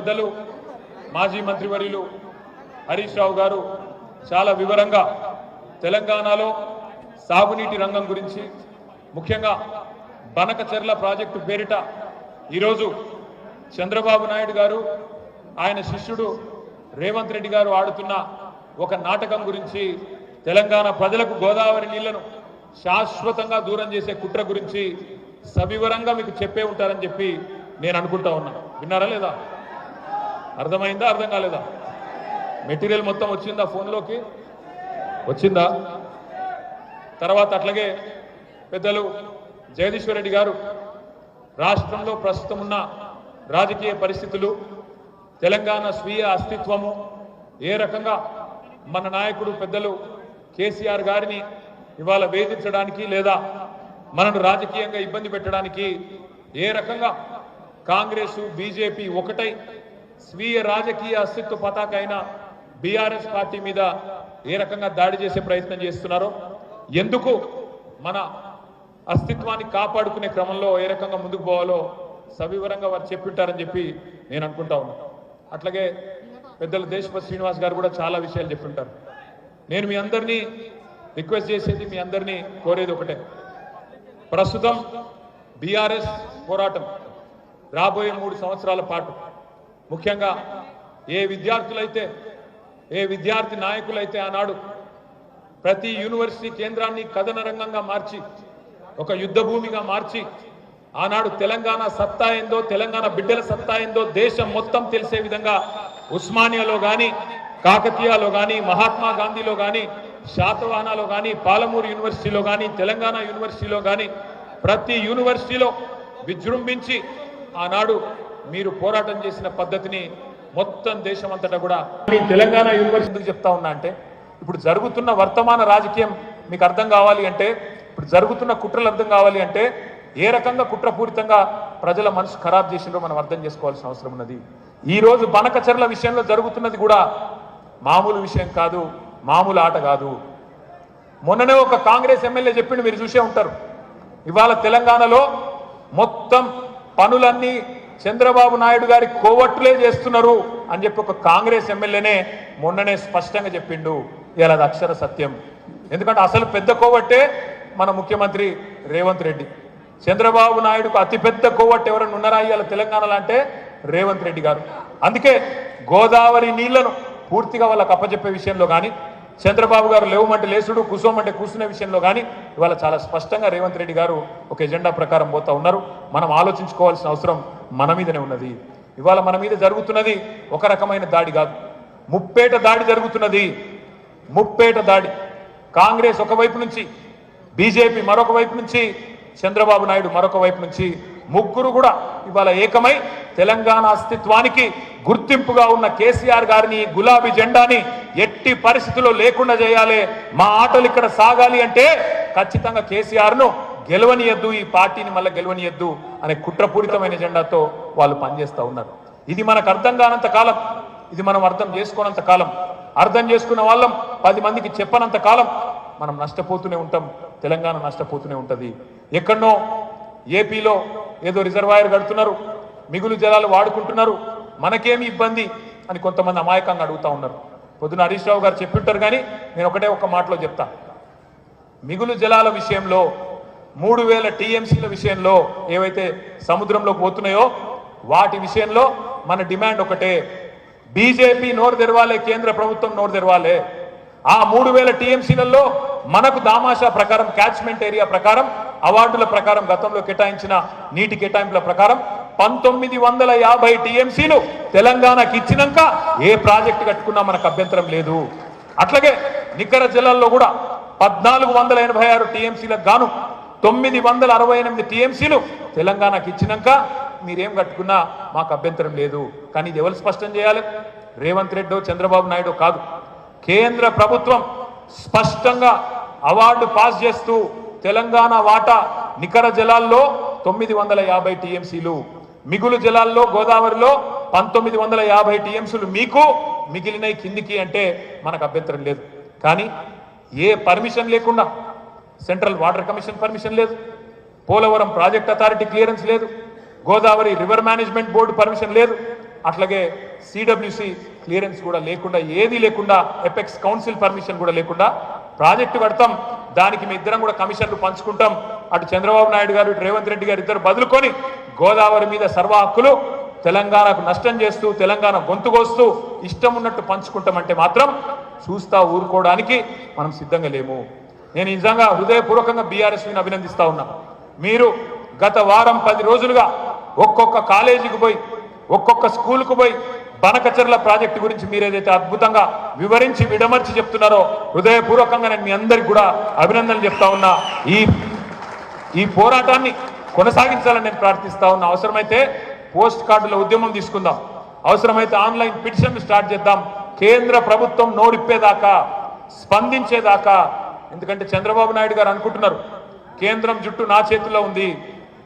పెద్దలు మాజీ మంత్రివర్యులు హరీష్ రావు గారు చాలా వివరంగా తెలంగాణలో సాగునీటి రంగం గురించి ముఖ్యంగా బనకచెర్ల ప్రాజెక్టు పేరిట ఈరోజు చంద్రబాబు నాయుడు గారు ఆయన శిష్యుడు రేవంత్ రెడ్డి గారు ఆడుతున్న ఒక నాటకం గురించి తెలంగాణ ప్రజలకు గోదావరి నీళ్ళను శాశ్వతంగా దూరం చేసే కుట్ర గురించి సవివరంగా మీకు చెప్పే ఉంటారని చెప్పి నేను అనుకుంటా ఉన్నా. విన్నారా లేదా? అర్థమైందా? అర్థం కాలేదా? మెటీరియల్ మొత్తం వచ్చిందా ఫోన్లోకి? వచ్చిందా? తర్వాత అట్లాగే పెద్దలు జగదీశ్వర్ రెడ్డి గారు రాష్ట్రంలో ప్రస్తుతం ఉన్న రాజకీయ పరిస్థితులు తెలంగాణ స్వీయ అస్తిత్వము ఏ రకంగా మన నాయకుడు పెద్దలు కేసీఆర్ గారిని ఇవాళ వేధించడానికి లేదా మనను రాజకీయంగా ఇబ్బంది పెట్టడానికి ఏ రకంగా కాంగ్రెస్ బీజేపీ ఒకటై స్వీయ రాజకీయ అస్తిత్వ పతాక అయిన బీఆర్ఎస్ పార్టీ మీద ఏ రకంగా దాడి చేసే ప్రయత్నం చేస్తున్నారో ఎందుకు మన అస్తిత్వాన్ని కాపాడుకునే క్రమంలో ఏ రకంగా ముందుకు పోవాలో సవివరంగా వారు చెప్పింటారని చెప్పి నేను అనుకుంటా ఉన్నా. అట్లాగే పెద్దలు దేశపతి శ్రీనివాస్ గారు కూడా చాలా విషయాలు చెప్పింటారు. నేను మీ అందరినీ రిక్వెస్ట్ చేసేది మీ అందరినీ కోరేది ఒకటే. ప్రస్తుతం బీఆర్ఎస్ పోరాటం రాబోయే మూడు సంవత్సరాల పాటు ముఖ్యంగా ఏ విద్యార్థులైతే ఏ విద్యార్థి నాయకులైతే ఆనాడు ప్రతి యూనివర్సిటీ కేంద్రాన్ని కథన రంగంగా మార్చి ఒక యుద్ధ భూమిగా మార్చి ఆనాడు తెలంగాణ సత్తా ఏందో తెలంగాణ బిడ్డల సత్తా ఏందో దేశం మొత్తం తెలిసే విధంగా ఉస్మానియాలో కానీ కాకతీయాలో కానీ మహాత్మా గాంధీలో కానీ శాతవాహనాలో కానీ పాలమూరు యూనివర్సిటీలో కానీ తెలంగాణ యూనివర్సిటీలో కానీ ప్రతి యూనివర్సిటీలో విజృంభించి ఆనాడు మీరు పోరాటం చేసిన పద్ధతిని మొత్తం దేశం అంతటా కూడా తెలంగాణ యూనివర్సిటీ చెప్తా ఉన్నా అంటే ఇప్పుడు జరుగుతున్న వర్తమాన రాజకీయం మీకు అర్థం కావాలి అంటే ఇప్పుడు జరుగుతున్న కుట్రలు అర్థం కావాలి అంటే ఏ రకంగా కుట్రపూరితంగా ప్రజల మనసు ఖరాబ్ చేసిందో మనం అర్థం చేసుకోవాల్సిన అవసరం ఉన్నది. ఈ రోజు బనకచర్ల విషయంలో జరుగుతున్నది కూడా మామూలు విషయం కాదు మామూలు ఆట కాదు. మొన్ననే ఒక కాంగ్రెస్ ఎమ్మెల్యే చెప్పిండు మీరు చూసే ఉంటారు. ఇవాళ తెలంగాణలో మొత్తం పనులన్నీ చంద్రబాబు నాయుడు గారి కోవట్లే చేస్తున్నారు అని చెప్పి ఒక కాంగ్రెస్ ఎమ్మెల్యేనే మొన్ననే స్పష్టంగా చెప్పిండు. ఇలా అది అక్షర సత్యం. ఎందుకంటే అసలు పెద్ద కోవట్టే మన ముఖ్యమంత్రి రేవంత్ రెడ్డి. చంద్రబాబు నాయుడుకు అతిపెద్ద కోవట్టు ఎవరైనా ఉన్నారా ఇవాళ తెలంగాణలో అంటే రేవంత్ రెడ్డి గారు. అందుకే గోదావరి నీళ్ళను పూర్తిగా వాళ్ళకు అప్పచెప్పే విషయంలో కానీ చంద్రబాబు గారు లేవమంటే లేసుడు కూసోమంటే కూర్చునే విషయంలో కానీ ఇవాళ చాలా స్పష్టంగా రేవంత్ రెడ్డి గారు ఒక ఎజెండా ప్రకారం పోతా ఉన్నారు. మనం ఆలోచించుకోవాల్సిన అవసరం మన మీదనే ఉన్నది. ఇవాళ మన మీద జరుగుతున్నది ఒక రకమైన దాడి కాదు. ముప్పేట దాడి జరుగుతున్నది. ముప్పేట దాడి. కాంగ్రెస్ ఒకవైపు నుంచి బీజేపీ మరొక వైపు నుంచి చంద్రబాబు నాయుడు మరొక వైపు నుంచి ముగ్గురు కూడా ఇవాళ ఏకమై తెలంగాణ అస్తిత్వానికి గుర్తింపుగా ఉన్న కేసీఆర్ గారిని గులాబీ జెండాని ఎట్టి పరిస్థితుల్లో లేకుండా చేయాలి. మా ఆటలు ఇక్కడ సాగాలి అంటే ఖచ్చితంగా కేసీఆర్ను గెలవనియద్దు ఈ పార్టీని మళ్ళీ గెలవనియద్దు అనే కుట్రపూరితమైన జెండాతో వాళ్ళు పనిచేస్తూ ఉన్నారు. ఇది మనకు అర్థం కానంత కాలం ఇది మనం అర్థం చేసుకోనంత కాలం అర్థం చేసుకున్న వాళ్ళం పది మందికి చెప్పనంత కాలం మనం నష్టపోతూనే ఉంటాం తెలంగాణ నష్టపోతూనే ఉంటుంది. ఎక్కడనో ఏపీలో ఏదో రిజర్వాయర్ కడుతున్నారు మిగులు జలాలు వాడుకుంటున్నారు మనకేమి ఇబ్బంది అని కొంతమంది అమాయకంగా అడుగుతా ఉన్నారు. పొద్దున హరీష్ రావు గారు చెప్పింటారు కానీ నేను ఒకటే ఒక్క మాటలో చెప్తా. మిగులు జలాల విషయంలో మూడు వేల టీఎంసీల విషయంలో ఏవైతే సముద్రంలోకి పోతున్నాయో వాటి విషయంలో మన డిమాండ్ ఒకటే. బీజేపీ నోరు తెరవాలే కేంద్ర ప్రభుత్వం నోరు తెరవాలే. ఆ మూడు వేల టీఎంసీలలో మనకు దామాషా ప్రకారం క్యాచ్మెంట్ ఏరియా ప్రకారం అవార్డుల ప్రకారం గతంలో కేటాయించిన నీటి కేటాయింపుల ప్రకారం పంతొమ్మిది వందల యాభై టీఎంసీలు తెలంగాణకి ఇచ్చినాక ఏ ప్రాజెక్టు కట్టుకున్నా మనకు అభ్యంతరం లేదు. అట్లాగే నికర జిల్లాల్లో కూడా పద్నాలుగు వందల ఎనభై ఆరు టీఎంసీలకు గాను తొమ్మిది వందల అరవై ఎనిమిది టీఎంసీలు తెలంగాణకి ఇచ్చినాక మీరేం కట్టుకున్నా మాకు అభ్యంతరం లేదు. కానీ ఇది ఎవరు స్పష్టం చేయాలి? రేవంత్ రెడ్డో చంద్రబాబు నాయుడు కాదు. కేంద్ర ప్రభుత్వం స్పష్టంగా అవార్డు పాస్ చేస్తూ తెలంగాణ వాటా నికర జలాల్లో తొమ్మిది వందల యాభై టీఎంసీలు మిగులు జలాల్లో గోదావరిలో పంతొమ్మిది వందల యాభై టీఎంసీలు మీకు మిగిలిన కిందికి అంటే మనకు అభ్యంతరం లేదు. కానీ ఏ పర్మిషన్ లేకుండా సెంట్రల్ వాటర్ కమిషన్ పర్మిషన్ లేదు పోలవరం ప్రాజెక్ట్ అథారిటీ క్లియరెన్స్ లేదు Godavari river management board permission లేదు అట్లాగే సిడబ్ల్యూసి క్లియరెన్స్ కూడా లేకుండా ఏది లేకుండా ఎపెక్స్ కౌన్సిల్ పర్మిషన్ కూడా లేకుండా ప్రాజెక్టు పెడతాం దానికి మీ ఇద్దరం కూడా కమిషన్లు పంచుకుంటాం. అటు చంద్రబాబు నాయుడు గారు ఇటు రేవంత్ రెడ్డి గారు ఇద్దరు బదులుకొని గోదావరి మీద సర్వ హక్కులు తెలంగాణకు నష్టం చేస్తూ తెలంగాణ గొంతుకొస్తూ ఇష్టం ఉన్నట్టు పంచుకుంటామంటే మాత్రం చూస్తా ఊరుకోవడానికి మనం సిద్ధంగా లేము. నేను నిజంగా హృదయపూర్వకంగా బీఆర్ఎస్ని అభినందిస్తా ఉన్నా. మీరు గత వారం పది రోజులుగా ఒక్కొక్క కాలేజీకి పోయి ఒక్కొక్క స్కూల్కు పోయి బనకచర్ల ప్రాజెక్టు గురించి మీరేదైతే అద్భుతంగా వివరించి విడమర్చి చెప్తున్నారో హృదయపూర్వకంగా నేను మీ అందరికి కూడా అభినందనలు చెప్తా ఉన్నా. ఈ ఈ పోరాటాన్ని కొనసాగించాలని నేను ప్రార్థిస్తా ఉన్నా. అవసరమైతే పోస్ట్ కార్డుల ఉద్యమం తీసుకుందాం. అవసరమైతే ఆన్లైన్ పిటిషన్ స్టార్ట్ చేద్దాం. కేంద్ర ప్రభుత్వం నోరిప్పేదాకా స్పందించేదాకా. ఎందుకంటే చంద్రబాబు నాయుడు గారు అనుకుంటున్నారు కేంద్రం జుట్టు నా చేతిలో ఉంది.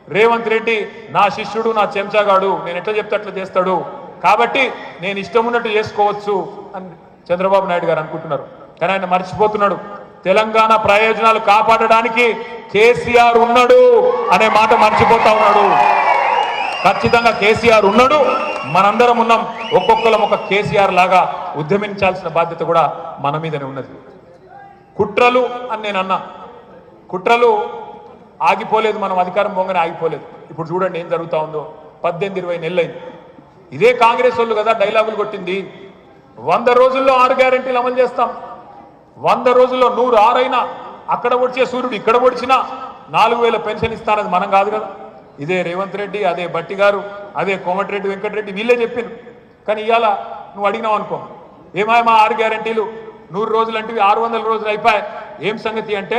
రేవంత్ రెడ్డి నా శిష్యుడు నా చెంచాగాడు నేను ఎట్లా చెప్తే అట్లా చేస్తాడు. కాబట్టి నేను ఇష్టం ఉన్నట్టు చేసుకోవచ్చు అని చంద్రబాబు నాయుడు గారు అనుకుంటున్నారు. కానీ ఆయన మర్చిపోతున్నాడు. తెలంగాణ ప్రయోజనాలు కాపాడడానికి కేసీఆర్ ఉన్నాడు అనే మాట మర్చిపోతా ఉన్నాడు. ఖచ్చితంగా కేసీఆర్ ఉన్నాడు. మనందరం ఉన్నాం. ఒక్కొక్కరం ఒక కేసీఆర్ లాగా ఉద్యమించాల్సిన బాధ్యత కూడా మన మీదనే ఉన్నది. కుట్రలు అని నేను అన్నా. కుట్రలు ఆగిపోలేదు మనం అధికారం పొంగని ఆగిపోలేదు. ఇప్పుడు చూడండి ఏం జరుగుతూ ఉందో. పద్దెనిమిది ఇరవై నెలలైంది. ఇదే కాంగ్రెస్ వాళ్ళు కదా డైలాగులు కొట్టింది. వంద రోజుల్లో ఆరు గ్యారెంటీలు అమలు చేస్తాం. వంద రోజుల్లో నూరు ఆరైనా. అక్కడ ఒడిచే సూర్యుడు ఇక్కడ ఒడిచినా నాలుగు వేల పెన్షన్ ఇస్తానది మనం కాదు కదా. ఇదే రేవంత్ రెడ్డి అదే బట్టి గారు అదే కోమటిరెడ్డి వెంకటరెడ్డి వీళ్ళే చెప్పారు కానీ ఇవాళ నువ్వు అడిగినావు అనుకో. ఏమాయ మా ఆరు గ్యారెంటీలు? నూరు రోజులు అంటే ఆరు వందల రోజులు అయిపోయాయి. ఏం సంగతి అంటే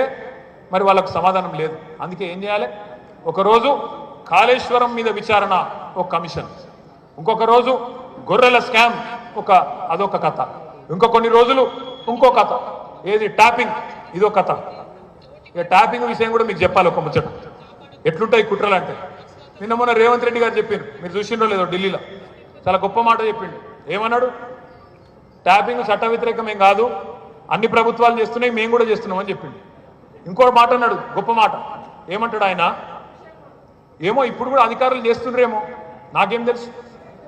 మరి వాళ్ళకు సమాధానం లేదు. అందుకే ఏం చేయాలి? ఒకరోజు కాళేశ్వరం మీద విచారణ ఒక కమిషన్. ఇంకొక రోజు గొర్రెల స్కామ్ ఒక అదొక కథ. ఇంకో కొన్ని రోజులు ఇంకో కథ. ఏది? ట్యాపింగ్ ఇదో కథ. ఇక ట్యాపింగ్ విషయం కూడా మీకు చెప్పాలి ఒక ముచ్చట. ఎట్లుంటాయి కుట్రలు అంటే? నిన్న మొన్న రేవంత్ రెడ్డి గారు చెప్పారు మీరు చూసిండో లేదో ఢిల్లీలో? చాలా గొప్ప మాట చెప్పిండు. ఏమన్నాడు? ట్యాపింగ్ చట్ట వ్యతిరేకమేం కాదు. అన్ని ప్రభుత్వాలు చేస్తున్నాయి మేము కూడా చేస్తున్నాం అని చెప్పిండు. ఇంకో మాట అన్నాడు గొప్ప మాట. ఏమంటాడు ఆయన? ఏమో ఇప్పుడు కూడా అధికారులు చేస్తుండ్రేమో నాకేం తెలుసు.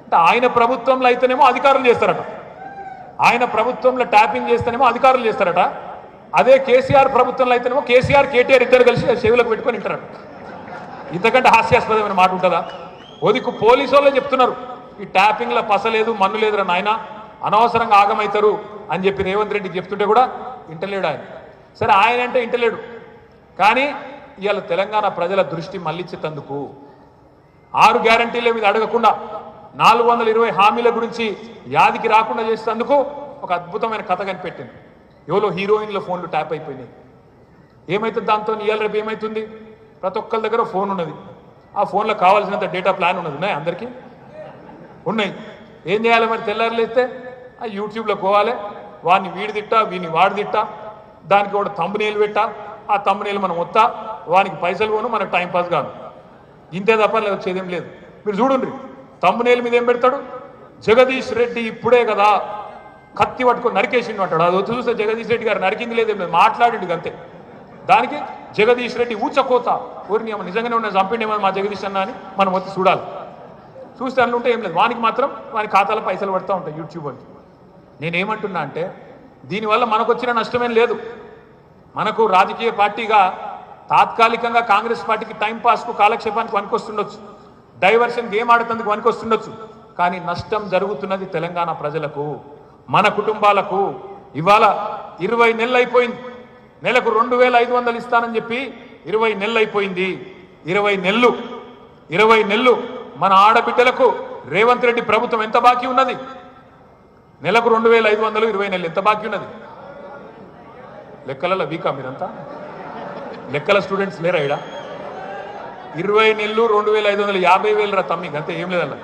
అంటే ఆయన ప్రభుత్వంలో అయితేనేమో అధికారులు చేస్తారట. ఆయన ప్రభుత్వంలో ట్యాపింగ్ చేస్తేనేమో అధికారులు చేస్తారట. అదే కేసీఆర్ ప్రభుత్వంలో అయితేనేమో కేసీఆర్ కేటీఆర్ ఇద్దరు కలిసి చెవులకు పెట్టుకొని వింటారట ఇంతకంటే హాస్యాస్పదమైన మాట ఉంటుందా? ఒదికు పోలీసు వాళ్ళే చెప్తున్నారు ఈ ట్యాపింగ్లో పస లేదు మన్ను లేదురా నాయన అనవసరంగా ఆగమవుతారు అని చెప్పి రేవంత్ రెడ్డి చెప్తుంటే కూడా వింటలేడు ఆయన. సరే ఆయన అంటే ఇంటలేడు కానీ ఇవాళ తెలంగాణ ప్రజల దృష్టి మళ్ళించేటందుకు ఆరు గ్యారంటీల మీద అడగకుండా నాలుగు వందల ఇరవై హామీల గురించి యాదికి రాకుండా చేసేందుకు ఒక అద్భుతమైన కథ కనిపెట్టింది. ఎవరో హీరోయిన్ల ఫోన్లు ట్యాప్ అయిపోయినాయి. ఏమైతుంది దాంతో? ఇవాళ రేపు ఏమైతుంది? ప్రతి ఒక్కరి దగ్గర ఫోన్ ఉన్నది. ఆ ఫోన్లో కావాల్సినంత డేటా ప్లాన్ ఉన్నది. ఉన్నాయి అందరికీ? ఉన్నాయి. ఏం చేయాలి మరి? తెల్లారులేస్తే ఆ యూట్యూబ్లో పోవాలి. వాడిని వీడి తిట్టా వీడిని వాడి తిట్టా. దానికి కూడా తమ్మునీళ్ళు పెట్టా. ఆ తమ్మునీళ్ళు మనం వస్తా వానికి పైసలు పోను మనకు టైం పాస్ కాదు. ఇంతే తప్ప లేదు వచ్చేదేం లేదు. మీరు చూడండి తమ్మునేల మీద ఏం పెడతాడు? జగదీష్ రెడ్డి ఇప్పుడే కదా కత్తి పట్టుకొని నరికేసిండు అంటాడు. అది వచ్చి చూస్తే జగదీష్ రెడ్డి గారు నరికింది లేదేం లేదు. మాట్లాడిండు అంతే. దానికి జగదీష్ రెడ్డి ఊచకోత. ఊరిని ఏమో నిజంగానే ఉన్న చంపిండేమో మా జగదీష్ అన్న అని మనం వచ్చి చూడాలి. చూస్తే అందులో ఉంటే ఏం లేదు. వానికి మాత్రం వాని ఖాతాలో పైసలు పడుతూ ఉంటాయి యూట్యూబ్ అని నేనేమంటున్నా అంటే దీనివల్ల మనకు వచ్చిన నష్టమేం లేదు. మనకు రాజకీయ పార్టీగా తాత్కాలికంగా కాంగ్రెస్ పార్టీకి టైంపాస్కు కాలక్షేపానికి వనికొస్తుండొచ్చు డైవర్షన్ గేమ్ ఆడుతందుకు వనికొస్తుండొచ్చు కానీ నష్టం జరుగుతున్నది తెలంగాణ ప్రజలకు మన కుటుంబాలకు. ఇవాళ ఇరవై నెలలు అయిపోయింది నెలకు రెండు వేల ఐదు వందలు ఇస్తానని చెప్పి ఇరవై నెలలు అయిపోయింది ఇరవై నెలలు ఇరవై నెలలు మన ఆడబిడ్డలకు రేవంత్ రెడ్డి ప్రభుత్వం ఎంత బాకీ ఉన్నది? నెలకు రెండు వేల ఐదు వందలు ఇరవై నెలలు. ఎంత బాకీ ఉన్నది? లెక్కలలో వీకా మీరంతా? లెక్కల స్టూడెంట్స్ లేరా ఇడా ఇరవై నెలలు రెండు వేల ఐదు వందలు యాభై వేలు రా తమ్మి అంతే ఏం లేదన్న.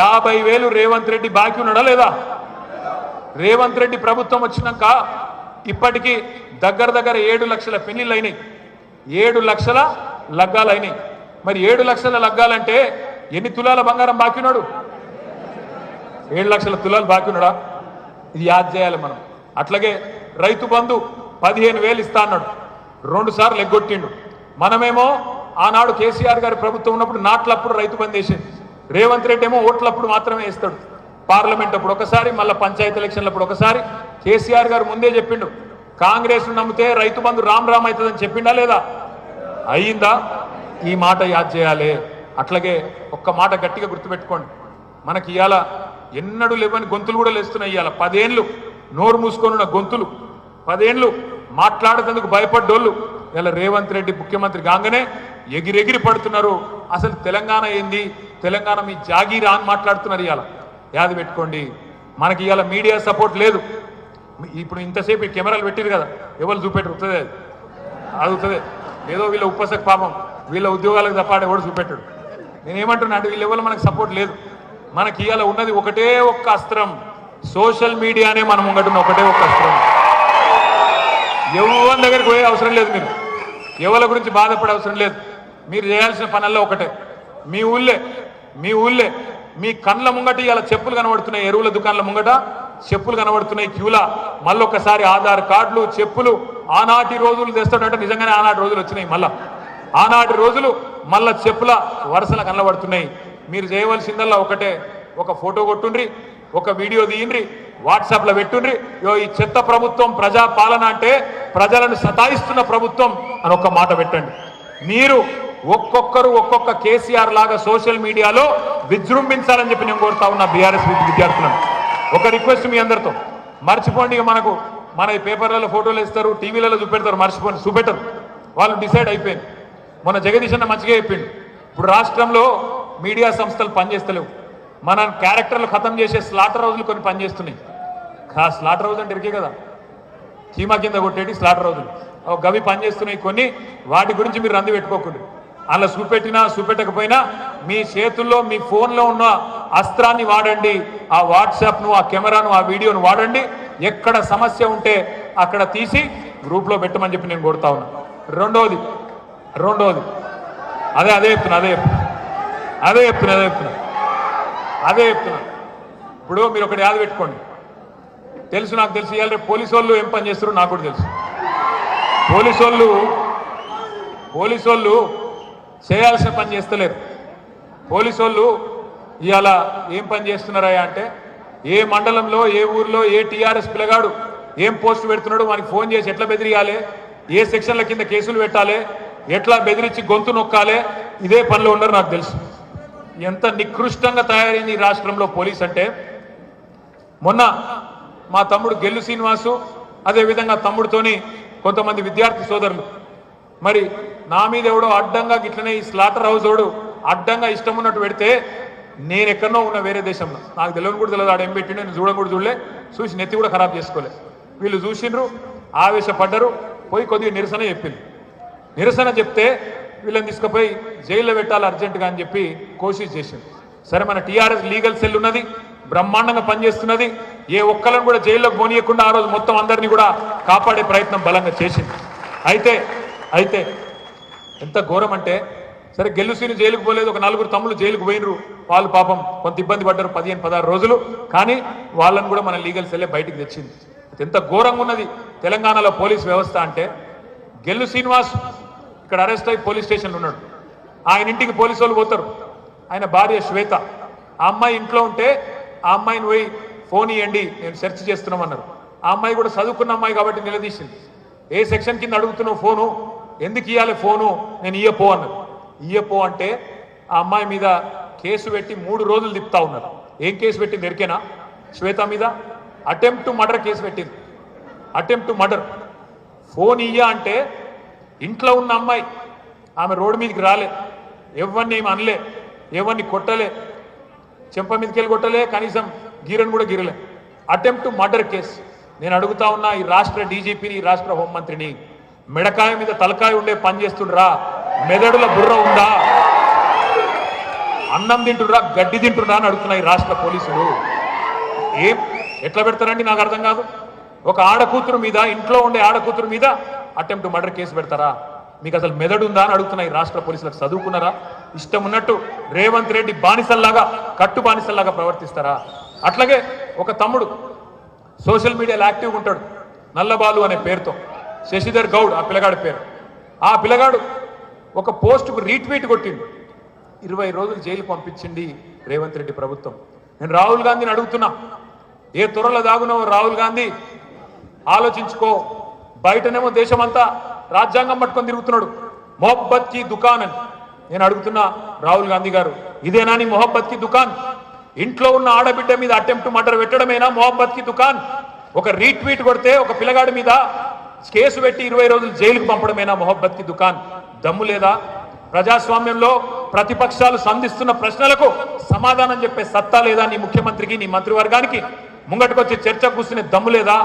యాభై వేలు రేవంత్ రెడ్డి బాకీ ఉన్నాడా లేదా? రేవంత్ రెడ్డి ప్రభుత్వం వచ్చినాక ఇప్పటికీ దగ్గర దగ్గర ఏడు లక్షల పెళ్ళిళ్ళు అయినాయి. ఏడు లక్షల లగ్గాలు అయినాయి. మరి ఏడు లక్షల లగ్గాలంటే ఎన్ని తులాల బంగారం బాకీ ఉన్నాడు? ఏడు లక్షల తులాలు బాకీ ఉన్నాడా? ఇది యాద్ చేయాలి మనం. అట్లాగే రైతు బంధు పదిహేను వేలు ఇస్తా అన్నాడు. రెండు సార్లు ఎగ్గొట్టిండు. మనమేమో ఆనాడు కేసీఆర్ గారి ప్రభుత్వం ఉన్నప్పుడు నాట్లప్పుడు రైతు బంధు వేసేది. రేవంత్ రెడ్డి ఏమో ఓట్లప్పుడు మాత్రమే వేస్తాడు. పార్లమెంట్ అప్పుడు ఒకసారి మళ్ళీ పంచాయతీ ఎలక్షన్లు అప్పుడు ఒకసారి. కేసీఆర్ గారు ముందే చెప్పిండు కాంగ్రెస్ నమ్మితే రైతు బంధు రామ్ రామ్ అవుతుందని చెప్పిండా లేదా? అయ్యిందా? ఈ మాట యాద్ చేయాలి. అట్లాగే ఒక్క మాట గట్టిగా గుర్తుపెట్టుకోండి. మనకి ఇవాళ ఎన్నడూ లేవని గొంతులు కూడా లేస్తున్నాయి ఇవాళ పదేళ్ళు నోరు మూసుకొని ఉన్న గొంతులు. పదేళ్ళు మాట్లాడేందుకు భయపడ్డోళ్ళు. ఇలా రేవంత్ రెడ్డి ముఖ్యమంత్రి కాగానే ఎగిరెగిరి పడుతున్నారు. అసలు తెలంగాణ ఏంది? తెలంగాణ మీ జాగీరా అని మాట్లాడుతున్నారు ఇవాళ యాది పెట్టుకోండి. మనకి ఇవాళ మీడియా సపోర్ట్ లేదు. ఇప్పుడు ఇంతసేపు ఈ కెమెరాలు పెట్టారు కదా. ఎవరు చూపెట్టు వస్తుంది అది అడుగుతుంది ఏదో వీళ్ళ ఉపసక పాపం. వీళ్ళ ఉద్యోగాలకు తప్ప ఎవడు చూపెట్టాడు. నేనేమంటున్నా అంటే వీళ్ళెవరు మనకు సపోర్ట్ లేదు. మనకి ఇవాళ ఉన్నది ఒకటే ఒక్క అస్త్రం. సోషల్ మీడియానే మనం ఉండటం ఒకటే ఒక్క అస్త్రం. ఎవరి దగ్గరికి పోయే అవసరం లేదు మీరు. ఎవరి గురించి బాధపడే అవసరం లేదు. మీరు చేయాల్సిన పనుల్లో ఒకటే. మీ ఊళ్ళే మీ ఊళ్ళే మీ కండ్ల ముంగట ఇలా చెప్పులు కనబడుతున్నాయి ఎరువుల దుకాణాల ముంగట చెప్పులు కనబడుతున్నాయి క్యూలా. మళ్ళొక్కసారి ఆధార్ కార్డులు చెప్పులు ఆనాటి రోజులు తెస్తాడంటే నిజంగానే ఆనాటి రోజులు వచ్చినాయి మళ్ళా. ఆనాటి రోజులు మళ్ళా చెప్పుల వరుసలు కనబడుతున్నాయి. మీరు చేయవలసిందల్లా ఒకటే. ఒక ఫోటో కొట్టుండ్రి ఒక వీడియో తీయండ్రి వాట్సాప్లో పెట్టుండ్రి యో ఈ చెత్త ప్రభుత్వం ప్రజా పాలన అంటే ప్రజలను సతాయిస్తున్న ప్రభుత్వం అని ఒక మాట పెట్టండి. మీరు ఒక్కొక్కరు ఒక్కొక్క కేసీఆర్ లాగా సోషల్ మీడియాలో విజృంభించాలని చెప్పి నేను కోరుతా ఉన్నా బీఆర్ఎస్ విద్యార్థులను. ఒక రిక్వెస్ట్ మీ అందరితో. మర్చిపోండి మనకు మన ఈ పేపర్లలో ఫోటోలు ఇస్తారు టీవీలలో చూపెడతారు మర్చిపోండి చూపెట్టరు. వాళ్ళు డిసైడ్ అయిపోయింది. మన జగదీశ్ అన్న మంచిగా చెప్పిండు. ఇప్పుడు రాష్ట్రంలో మీడియా సంస్థలు పనిచేస్తలేవు. మన క్యారెక్టర్లు ఖతం చేసే స్లాటర్ హౌజులు కొన్ని పనిచేస్తున్నాయి. ఆ స్లాటర్ హౌజ్ అంటే ఇరికే కదా. చీమా కింద కొట్టేటి స్లాటర్ హౌజులు. ఒక గవి పనిచేస్తున్నాయి కొన్ని వాటి గురించి మీరు రంది పెట్టుకోకండి. అలా చూపెట్టినా చూపెట్టకపోయినా మీ చేతుల్లో మీ ఫోన్లో ఉన్న అస్త్రాన్ని వాడండి. ఆ వాట్సాప్ను ఆ కెమెరాను ఆ వీడియోను వాడండి. ఎక్కడ సమస్య ఉంటే అక్కడ తీసి గ్రూప్లో పెట్టమని చెప్పి నేను కొడతా ఉన్నా. రెండోది రెండోది. అదే అదే చెప్తున్నా అదే చెప్తున్నా. అదే చెప్తున్నా అదే చెప్తున్నా. అదే చెప్తున్నా. ఇప్పుడు మీరు ఒకటి యాద పెట్టుకోండి. తెలుసు నాకు తెలుసు. ఇవాళ పోలీసు వాళ్ళు ఏం పని చేస్తారో నాకు కూడా తెలుసు. పోలీసు వాళ్ళు పోలీసు వాళ్ళు చేయాల్సిన పని చేస్తలేరు. పోలీసు వాళ్ళు ఇవాళ ఏం పని చేస్తున్నారా అంటే ఏ మండలంలో ఏ ఊర్లో ఏ టీఆర్ఎస్ పిల్లగాడు ఏం పోస్ట్ పెడుతున్నాడు మనకి ఫోన్ చేసి ఎట్లా బెదిరియాలి? ఏ సెక్షన్ల కింద కేసులు పెట్టాలి? ఎట్లా బెదిరించి గొంతు నొక్కాలి? ఇదే పనిలో ఉండరు నాకు తెలుసు. ఎంత నికృష్టంగా తయారైంది ఈ రాష్ట్రంలో పోలీస్ అంటే? మొన్న మా తమ్ముడు గెల్లు శ్రీనివాసు అదేవిధంగా తమ్ముడితోని కొంతమంది విద్యార్థి సోదరులు. మరి నా మీద ఎవడో అడ్డంగా గిట్లనే ఈ స్లాటర్ హౌస్ ఎవడు అడ్డంగా ఇష్టం ఉన్నట్టు పెడితే నేను ఎక్కడో ఉన్న వేరే దేశంలో. నాకు తెలియని కూడా తెలియదు ఆడ ఏం పెట్టిండు నేను చూడడం కూడా చూడలే. చూసి నెత్తి కూడా ఖరాబ్ చేసుకోలే. వీళ్ళు చూసిండ్రు ఆవేశపడ్డరు పోయి కొద్దిగా నిరసన చెప్పింది నిరసన చెప్తే వీళ్ళని తీసుకుపోయి జైల్లో పెట్టాలి అర్జెంటుగా అని చెప్పి కోషిష్ చేసింది సరే మన టీఆర్ఎస్ లీగల్ సెల్ ఉన్నది బ్రహ్మాండంగా పనిచేస్తున్నది ఏ ఒక్కలను కూడా జైల్లోకి పోనీయకుండా ఆ రోజు మొత్తం అందరినీ కూడా కాపాడే ప్రయత్నం బలంగా చేసింది అయితే అయితే ఎంత ఘోరం అంటే సరే గెలుసీని జైలుకు పోలేదు ఒక నలుగురు తమ్ముళ్ళు జైలుకు పోయినరు వాళ్ళు పాపం కొంత ఇబ్బంది పడ్డారు పదిహేను పదహారు రోజులు కానీ వాళ్ళని కూడా మన లీగల్ సెల్లే బయటికి తెచ్చింది. ఎంత ఘోరంగా ఉన్నది తెలంగాణలో పోలీస్ వ్యవస్థ అంటే గెల్లు శ్రీనివాస్ ఇక్కడ అరెస్ట్ అయి పోలీస్ స్టేషన్లో ఉన్నాడు. ఆయన ఇంటికి పోలీసు వాళ్ళు పోతారు. ఆయన భార్య శ్వేత. ఆ అమ్మాయి ఇంట్లో ఉంటే ఆ అమ్మాయిని పోయి ఫోన్ ఇవ్వండి నేను సెర్చ్ చేస్తున్నామన్నారు. ఆ అమ్మాయి కూడా చదువుకున్న అమ్మాయి కాబట్టి నిలదీసింది. ఏ సెక్షన్ కింద అడుగుతున్నావు ఫోను? ఎందుకు ఇవ్వాలి ఫోను? నేను ఇయ్యపో అన్నారు ఇయ్యపో అంటే ఆ అమ్మాయి మీద కేసు పెట్టి మూడు రోజులు తిప్పుతా ఉన్నారు. ఏం కేసు పెట్టింది? ఎరికేనా? శ్వేత మీద? అటెంప్ట్ టు మర్డర్ కేసు పెట్టింది. Attempt to murder. ఫోన్ ఇయ్య అంటే ఇంట్లో ఉన్న అమ్మాయి ఆమె రోడ్డు మీదకి రాలే. ఎవరిని ఏమి అనలే ఎవరిని కొట్టలే. చెంప మీదకి వెళ్ళి కొట్టలే కనీసం గీరని కూడా గీరలే. అటెంప్ట్ టు మర్డర్ కేసు నేను అడుగుతా ఉన్నా ఈ రాష్ట్ర డీజీపీని ఈ రాష్ట్ర హోంమంత్రిని మెడకాయ మీద తలకాయ ఉండే పని చేస్తుండ్రా? మెదడుల బుర్ర ఉందా? అన్నం తింటురా గడ్డి తింటుర్రా అని అడుగుతున్నా ఈ రాష్ట్ర పోలీసులు. ఏం? ఎట్లా పెడతారండి? నాకు అర్థం కాదు. ఒక ఆడకూతురు మీద ఇంట్లో ఉండే ఆడకూతురు మీద అటెంప్ట్ మర్డర్ కేసు పెడతారా? మీకు అసలు మెదడు ఉందా అని అడుగుతున్నాయి ఈ రాష్ట్ర పోలీసులకు. చదువుకున్నారా? ఇష్టం ఉన్నట్టు రేవంత్ రెడ్డి బానిసల్లాగా కట్టు బానిసల్లాగా ప్రవర్తిస్తారా? అట్లాగే ఒక తమ్ముడు సోషల్ మీడియాలో యాక్టివ్గా ఉంటాడు నల్లబాలు అనే పేరుతో. శశిధర్ గౌడ్ ఆ పిల్లగాడి పేరు. ఆ పిల్లగాడు ఒక పోస్టుకు రీట్వీట్ కొట్టింది ఇరవై రోజులు జైలు పంపించింది రేవంత్ రెడ్డి ప్రభుత్వం. నేను రాహుల్ గాంధీని అడుగుతున్నా. ఏ త్వరలో దాగునావు రాహుల్ గాంధీ? ఆలోచించుకో. బయటనేమో దేశమంతా రాజ్యాంగం పట్టుకొని తిరుగుతున్నాడు. మొహబ్బత్కి దుకాన్ అని. నేను అడుగుతున్నా రాహుల్ గాంధీ గారు ఇదేనా నీ మొహబ్బత్కి దుకాన్? ఇంట్లో ఉన్న ఆడబిడ్డ మీద అటెంప్ట్ మర్డర్ పెట్టడమేనా మొహబ్బత్కి దుకాన్? ఒక రీట్వీట్ కొడితే ఒక పిల్లగాడి మీద కేసు పెట్టి ఇరవై రోజులు జైలుకు పంపడమేనా మొహబ్బత్కి దుకాన్? దమ్ము లేదా? ప్రజాస్వామ్యంలో ప్రతిపక్షాలు సంధిస్తున్న ప్రశ్నలకు సమాధానం చెప్పే సత్తా లేదా నీ ముఖ్యమంత్రికి నీ మంత్రివర్గానికి? ముంగటకొచ్చి చర్చ కూర్చునే దమ్ము లేదా?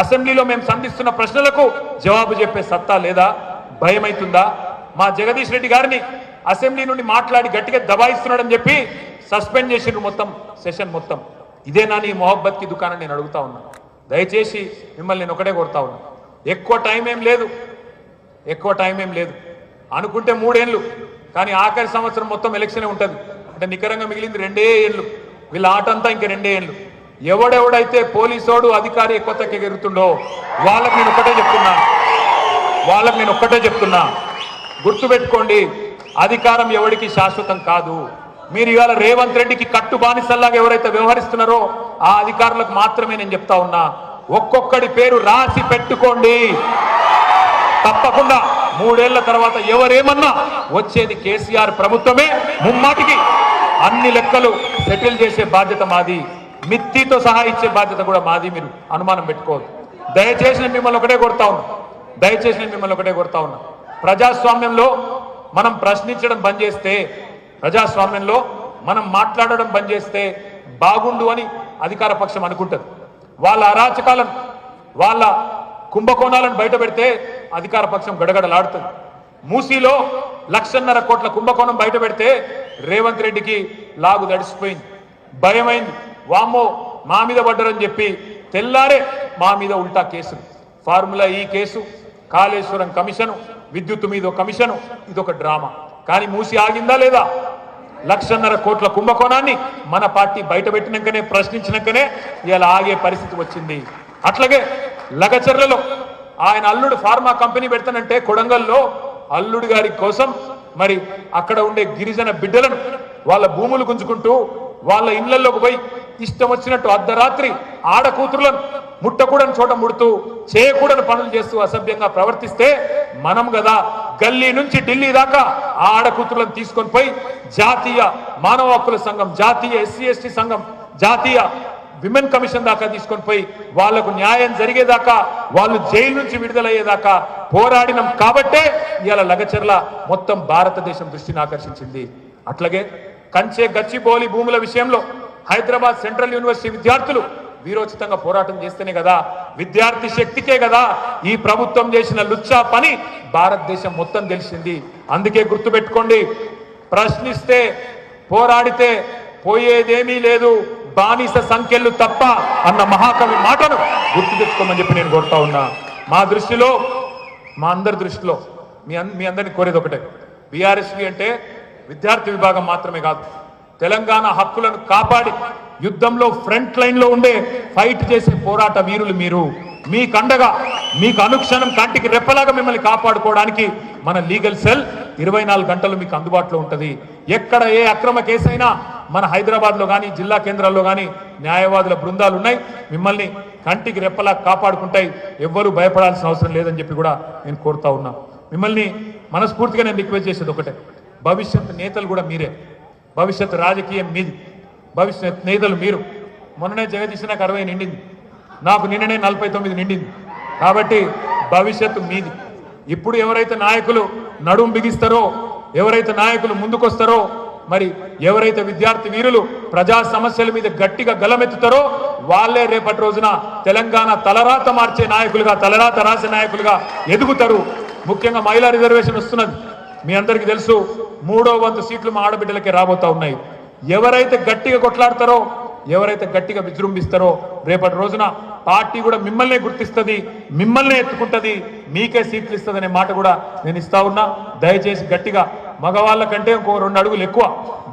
అసెంబ్లీలో మేము సంధిస్తున్న ప్రశ్నలకు జవాబు చెప్పే సత్తా లేదా భయమైతుందా? మా జగదీష్ రెడ్డి గారిని అసెంబ్లీ నుండి మాట్లాడి గట్టిగా దబాయిస్తున్నాడని చెప్పి సస్పెండ్ చేసిండ్రు మొత్తం సెషన్ మొత్తం. ఇదేనా నీ మొహబ్బత్కి దుకాణం నేను అడుగుతా ఉన్నా. దయచేసి మిమ్మల్ని నేను ఒకటే కొడతా ఉన్నా. ఎక్కువ టైం ఏం లేదు. ఎక్కువ టైం ఏం లేదు. అనుకుంటే మూడేళ్ళు కానీ ఆఖరి సంవత్సరం మొత్తం ఎలక్షనే ఉంటుంది. అంటే నికరంగా మిగిలింది రెండే ఏళ్ళు. వీళ్ళ ఆట అంతా ఇంక రెండే ఏళ్ళు. ఎవడెవడైతే పోలీసోడు అధికారి కొత్తకి ఎగురుతుండో వాళ్ళకి నేను ఒక్కటే చెప్తున్నా. వాళ్ళకి నేను ఒక్కటే చెప్తున్నా. గుర్తుపెట్టుకోండి అధికారం ఎవడికి శాశ్వతం కాదు. మీరు ఇవాళ రేవంత్ రెడ్డికి కట్టు బానిసల్లాగా ఎవరైతే వ్యవహరిస్తున్నారో ఆ అధికారులకు మాత్రమే నేను చెప్తా ఉన్నా. ఒక్కొక్కడి పేరు రాసి పెట్టుకోండి. తప్పకుండా మూడేళ్ళ తర్వాత ఎవరేమన్నా వచ్చేది కేసీఆర్ ప్రభుత్వమే ముమ్మాటికి అన్ని లెక్కలు సెటిల్ చేసే బాధ్యత మాది. మిత్తితో సహా ఇచ్చే బాధ్యత కూడా మాది మీరు అనుమానం పెట్టుకోవద్దు. దయచేసి నేను మిమ్మల్ని ఒకటే కొడతా ఉన్నా. దయచేసి నేను మిమ్మల్ని ఒకటే కొడతా ఉన్నా. ప్రజాస్వామ్యంలో మనం ప్రశ్నించడం బంద్ చేస్తే ప్రజాస్వామ్యంలో మనం మాట్లాడడం బంద్ చేస్తే బాగుండు అని అధికార పక్షం అనుకుంటుంది. వాళ్ళ అరాచకాలను వాళ్ళ కుంభకోణాలను బయట పెడితే అధికార పక్షం గడగడలాడుతుంది. మూసీలో లక్షన్నర కోట్ల కుంభకోణం బయట పెడితే రేవంత్ రెడ్డికి లాగు దడిసిపోయింది భయమైంది. వామ్మో మా మీద పడ్డరని చెప్పి తెల్లారే మా మీద ఉల్టా కేసు ఫార్ములా ఈ కేసు కాళేశ్వరం కమిషను విద్యుత్ మీద కమిషను ఇదొక డ్రామా. కానీ మూసి ఆగిందా లేదా? లక్షన్నర కోట్ల కుంభకోణాన్ని మన పార్టీ బయట పెట్టినాకనే ప్రశ్నించినాకనే ఇలా ఆగే పరిస్థితి వచ్చింది. అట్లాగే లగచర్లలో ఆయన అల్లుడు ఫార్మా కంపెనీ పెడతానంటే కొడంగల్లో అల్లుడు గారి కోసం మరి అక్కడ ఉండే గిరిజన బిడ్డలను వాళ్ళ భూములు గుంజుకుంటూ వాళ్ళ ఇళ్ళలోకి పోయి ఇష్టం వచ్చినట్టు అర్ధరాత్రి ఆడకూతురులను ముట్టకూడని చోట ముడుతూ చేయకూడని పనులు చేస్తూ అసభ్యంగా ప్రవర్తిస్తే మనం కదా గల్లీ నుంచి ఢిల్లీ దాకా ఆ ఆడకూతురులను తీసుకొని పోయి జాతీయ మానవ హక్కుల సంఘం జాతీయ ఎస్సీ ఎస్టీ సంఘం జాతీయ విమెన్ కమిషన్ దాకా తీసుకొని పోయి వాళ్ళకు న్యాయం జరిగేదాకా వాళ్ళు జైలు నుంచి విడుదలయ్యేదాకా పోరాడినం కాబట్టే ఇవాళ లగచర్ల మొత్తం భారతదేశం దృష్టిని ఆకర్షించింది. అట్లాగే కంచే గచ్చిబౌలి భూముల విషయంలో హైదరాబాద్ సెంట్రల్ యూనివర్సిటీ విద్యార్థులు వీరోచితంగా పోరాటం చేస్తేనే కదా విద్యార్థి శక్తికే కదా ఈ ప్రభుత్వం చేసిన లుచ్చా పని భారతదేశం మొత్తం తెలిసింది. అందుకే గుర్తుపెట్టుకోండి ప్రశ్నిస్తే పోరాడితే పోయేదేమీ లేదు బానిస సంఖ్యలు తప్ప అన్న మహాకవి మాటను గుర్తు తెచ్చుకోమని చెప్పి నేను కోరుతా ఉన్నా. మా దృష్టిలో మా అందరి దృష్టిలో మీ అన్- మీ అందరిని కోరేది ఒకటే బీఆర్ఎస్వి అంటే విద్యార్థి విభాగం మాత్రమే కాదు తెలంగాణ హక్కులను కాపాడి యుద్ధంలో ఫ్రంట్ లైన్లో ఉండే ఫైట్ చేసే పోరాట వీరులు మీరు. మీ కండగా మీకు అనుక్షణం కంటికి రెప్పలాగా మిమ్మల్ని కాపాడుకోవడానికి మన లీగల్ సెల్ ఇరవై నాలుగు గంటలు మీకు అందుబాటులో ఉంటుంది. ఎక్కడ ఏ అక్రమ కేసైనా మన హైదరాబాద్లో కానీ జిల్లా కేంద్రాల్లో కానీ న్యాయవాదుల బృందాలు ఉన్నాయి. మిమ్మల్ని కంటికి రెప్పలా కాపాడుకుంటాయి. ఎవ్వరూ భయపడాల్సిన అవసరం లేదని చెప్పి కూడా నేను కోరుతా ఉన్నా. మిమ్మల్ని మనస్ఫూర్తిగా నేను రిక్వెస్ట్ చేసేది ఒకటే. భవిష్యత్ నేతలు కూడా మీరే. భవిష్యత్ రాజకీయం మీది. భవిష్యత్ నేతలు మీరు. మొన్ననే జగదీశ్ నాకు అరవై నిండింది. నాకు నిన్ననే నలభై తొమ్మిది నిండింది. కాబట్టి భవిష్యత్తు మీది. ఇప్పుడు ఎవరైతే నాయకులు నడుం బిగిస్తారో ఎవరైతే నాయకులు ముందుకొస్తారో మరి ఎవరైతే విద్యార్థి వీరులు ప్రజా సమస్యల మీద గట్టిగా గలమెత్తుతారో వాళ్ళే రేపటి రోజున తెలంగాణ తలరాత మార్చే నాయకులుగా తలరాత రాసే నాయకులుగా ఎదుగుతారు. ముఖ్యంగా మహిళా రిజర్వేషన్ వస్తున్నది. మీ అందరికీ తెలుసు మూడో వంతు సీట్లు మా ఆడబిడ్డలకే రాబోతా ఉన్నాయి. ఎవరైతే గట్టిగా కొట్లాడతారో ఎవరైతే గట్టిగా విజృంభిస్తారో రేపటి రోజున పార్టీ కూడా మిమ్మల్నే గుర్తిస్తుంది మిమ్మల్నే ఎత్తుకుంటుంది మీకే సీట్లు ఇస్తుంది మాట కూడా నేను ఇస్తా ఉన్నా. దయచేసి గట్టిగా మగవాళ్ళ కంటే ఇంకో రెండు అడుగులు ఎక్కువ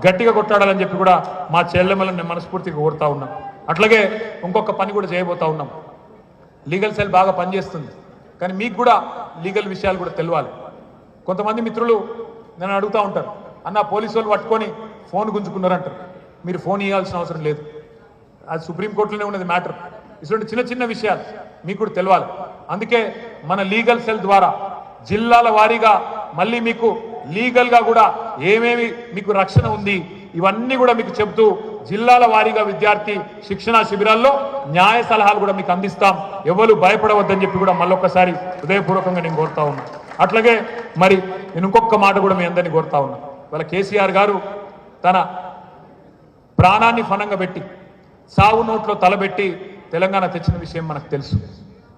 గట్టిగా కొట్లాడాలని చెప్పి కూడా మా చెల్లెమ్మలను నేను మనస్ఫూర్తిగా కోరుతా ఉన్నాం. అట్లాగే ఇంకొక పని కూడా చేయబోతా ఉన్నాం. లీగల్ సెల్ బాగా పనిచేస్తుంది. కానీ మీకు కూడా లీగల్ విషయాలు కూడా తెలియాలి కొంతమంది మిత్రులు నన్ను అడుగుతూ ఉంటారు. అన్న పోలీసు వాళ్ళు పట్టుకొని ఫోన్ గుంజుకున్నారంటారు. మీరు ఫోన్ ఇవ్వాల్సిన అవసరం లేదు. అది సుప్రీంకోర్టులోనే ఉన్నది మ్యాటర్. ఇటువంటి చిన్న చిన్న విషయాలు మీకు కూడా తెలియాలి అందుకే మన లీగల్ సెల్ ద్వారా జిల్లాల వారీగా మళ్ళీ మీకు లీగల్గా కూడా ఏమేమి మీకు రక్షణ ఉంది ఇవన్నీ కూడా మీకు చెబుతూ జిల్లాల వారీగా విద్యార్థి శిక్షణ శిబిరాల్లో న్యాయ సలహాలు కూడా మీకు అందిస్తాం. ఎవరు భయపడవద్దని చెప్పి కూడా మళ్ళొక్కసారి హృదయపూర్వకంగా నేను కోరుతా ఉన్నాను అట్లాగే మరి నేను ఇంకొక మాట కూడా మీ అందరినీ కోరుతా ఉన్నా. వాళ్ళ కేసీఆర్ గారు తన ప్రాణాన్ని ఫనంగా పెట్టి సావు నోట్లో తలబెట్టి తెలంగాణ తెచ్చిన విషయం మనకు తెలుసు.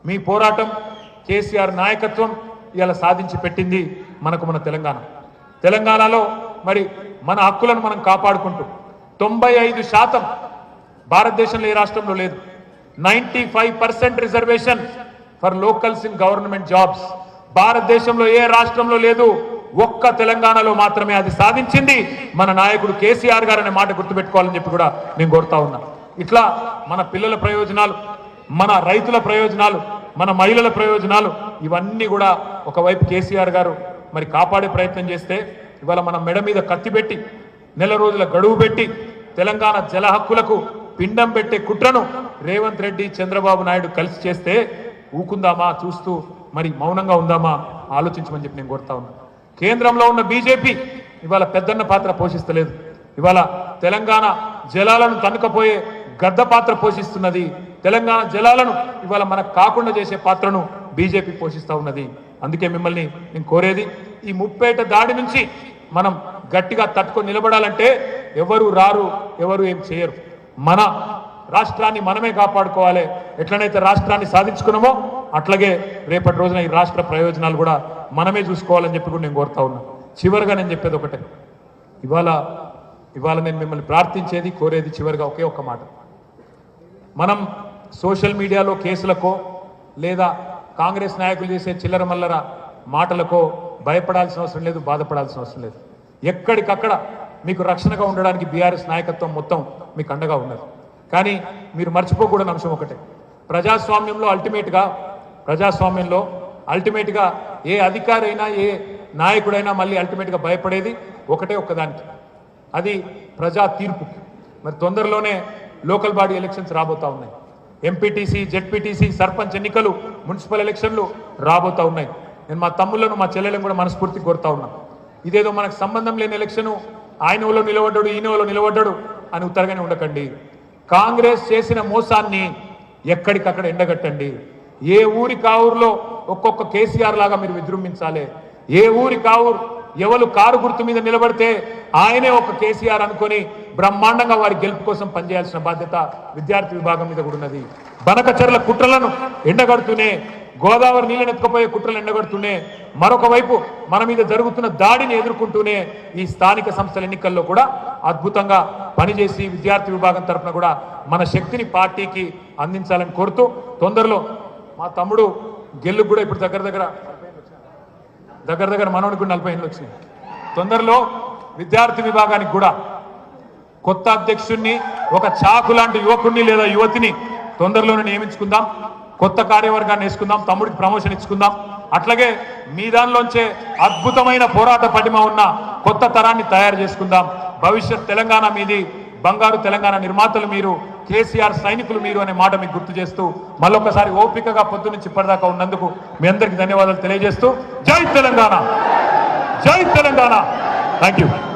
మీ పోరాటం కేసీఆర్ నాయకత్వం ఇలా సాధించి పెట్టింది మనకు మన తెలంగాణ. తెలంగాణలో మరి మన హక్కులను మనం కాపాడుకుంటూ తొంభై ఐదు శాతం భారతదేశంలో ఏ రాష్ట్రంలో లేదు. Ninety five percent reservation for locals in government jobs. భారతదేశంలో ఏ రాష్ట్రంలో లేదు ఒక్క తెలంగాణలో మాత్రమే అది సాధించింది. మన నాయకుడు కేసీఆర్ గారు అనే మాట గుర్తుపెట్టుకోవాలని చెప్పి కూడా నేను కోరుతా ఉన్నా. ఇట్లా మన పిల్లల ప్రయోజనాలు మన రైతుల ప్రయోజనాలు మన మహిళల ప్రయోజనాలు ఇవన్నీ కూడా ఒకవైపు కేసీఆర్ గారు మరి కాపాడే ప్రయత్నం చేస్తే ఇవాళ మన మెడ మీద కత్తి పెట్టి నెల రోజుల గడువు పెట్టి తెలంగాణ జల హక్కులకు పిండం పెట్టే కుట్రను రేవంత్ రెడ్డి చంద్రబాబు నాయుడు కలిసి చేస్తే ఊకుందామా చూస్తూ మరి మౌనంగా ఉందామా? ఆలోచించమని చెప్పి నేను కోరుతా ఉన్నా. కేంద్రంలో ఉన్న బీజేపీ ఇవాళ పెద్దన్న పాత్ర పోషిస్తలేదు. ఇవాళ తెలంగాణ జలాలను తనుకపోయే గద్ద పాత్ర పోషిస్తున్నది. తెలంగాణ జలాలను ఇవాళ మనకు కాకుండా చేసే పాత్రను బీజేపీ పోషిస్తూ ఉన్నది. అందుకే మిమ్మల్ని నేను కోరేది ఈ ముప్పేట దాడి నుంచి మనం గట్టిగా తట్టుకొని నిలబడాలంటే ఎవరు రారు ఎవరు ఏం చేయరు. మన రాష్ట్రాన్ని మనమే కాపాడుకోవాలి. ఎట్లనైతే రాష్ట్రాన్ని సాధించుకున్నామో అట్లాగే రేపటి రోజున ఈ రాష్ట్ర ప్రయోజనాలు కూడా మనమే చూసుకోవాలని చెప్పి కూడా నేను కోరుతా ఉన్నా. చివరిగా నేను చెప్పేది ఒకటే. ఇవాళ ఇవాళ నేను మిమ్మల్ని ప్రార్థించేది కోరేది చివరిగా ఒకే ఒక్క మాట. మనం సోషల్ మీడియాలో కేసులకో లేదా కాంగ్రెస్ నాయకులు చేసే చిల్లర మల్లర మాటలకో భయపడాల్సిన అవసరం లేదు బాధపడాల్సిన అవసరం లేదు. ఎక్కడికక్కడ మీకు రక్షణగా ఉండడానికి బీఆర్ఎస్ నాయకత్వం మొత్తం మీకు అండగా ఉన్నది. కానీ మీరు మర్చిపోకూడని అంశం ఒకటే. ప్రజాస్వామ్యంలో అల్టిమేట్గా ప్రజాస్వామ్యంలో అల్టిమేట్గా ఏ అధికారైనా ఏ నాయకుడైనా మళ్ళీ అల్టిమేట్గా భయపడేది ఒకటే ఒక్కదానికి. అది ప్రజా తీర్పు. మరి తొందరలోనే లోకల్ బాడీ ఎలక్షన్స్ రాబోతా ఉన్నాయి. ఎంపీటీసీ జెడ్పీటీసీ సర్పంచ్ ఎన్నికలు మున్సిపల్ ఎలక్షన్లు రాబోతా ఉన్నాయి. నేను మా తమ్ముళ్ళను మా చెల్లెలను కూడా మనస్ఫూర్తి కోరుతా ఉన్నా. ఇదేదో మనకు సంబంధం లేని ఎలక్షను ఆయన ఊళ్ళో నిలబడ్డాడు ఈయన ఊళ్ళో నిలబడ్డాడు అని ఉత్తరగానే ఉండకండి. కాంగ్రెస్ చేసిన మోసాన్ని ఎక్కడికక్కడ ఎండగట్టండి. ఏ ఊరి కావురులో ఒక్కొక్క కేసీఆర్ లాగా మీరు విజృంభించాలి. ఏ ఊరి కావురు ఎవరు కారు గుర్తు మీద నిలబడితే ఆయనే ఒక కేసీఆర్ అనుకొని బ్రహ్మాండంగా వారి గెలుపు కోసం పనిచేయాల్సిన బాధ్యత విద్యార్థి విభాగం మీద కూడా ఉన్నది. బనకచర్ల కుట్రలను ఎండగడుతూనే గోదావరి నీళ్ళని ఎత్తుకుపోయే కుట్రలు ఎండగడుతూనే మరొక వైపు మన మీద జరుగుతున్న దాడిని ఎదుర్కొంటూనే ఈ స్థానిక సంస్థల ఎన్నికల్లో కూడా అద్భుతంగా పనిచేసి విద్యార్థి విభాగం తరఫున కూడా మన శక్తిని పార్టీకి అందించాలని కోరుతూ తొందరలో మా తమ్ముడు గెల్లు కూడా ఇప్పుడు దగ్గర దగ్గర దగ్గర దగ్గర మనవడికి కూడా నలభై ఏళ్ళు వచ్చినాయి. తొందరలో విద్యార్థి విభాగానికి కూడా కొత్త అధ్యక్షుణ్ణి ఒక చాకు లాంటి యువకుణ్ణి లేదా యువతిని తొందరలోనే నియమించుకుందాం. కొత్త కార్యవర్గాన్ని వేసుకుందాం తమ్ముడికి ప్రమోషన్ ఇచ్చుకుందాం. అట్లాగే మీ దానిలోంచే అద్భుతమైన పోరాట పటిమ ఉన్న కొత్త తరాన్ని తయారు చేసుకుందాం. భవిష్యత్ తెలంగాణ మీది బంగారు తెలంగాణ నిర్మాతలు మీరు కేసీఆర్ సైనికులు మీరు అనే మాట మీకు గుర్తు చేస్తూ మళ్ళొకసారి ఓపికగా పొద్దు నుంచి ఇప్పటిదాకా ఉన్నందుకు మీ అందరికీ ధన్యవాదాలు తెలియజేస్తూ జై తెలంగాణ! జై తెలంగాణ! Thank you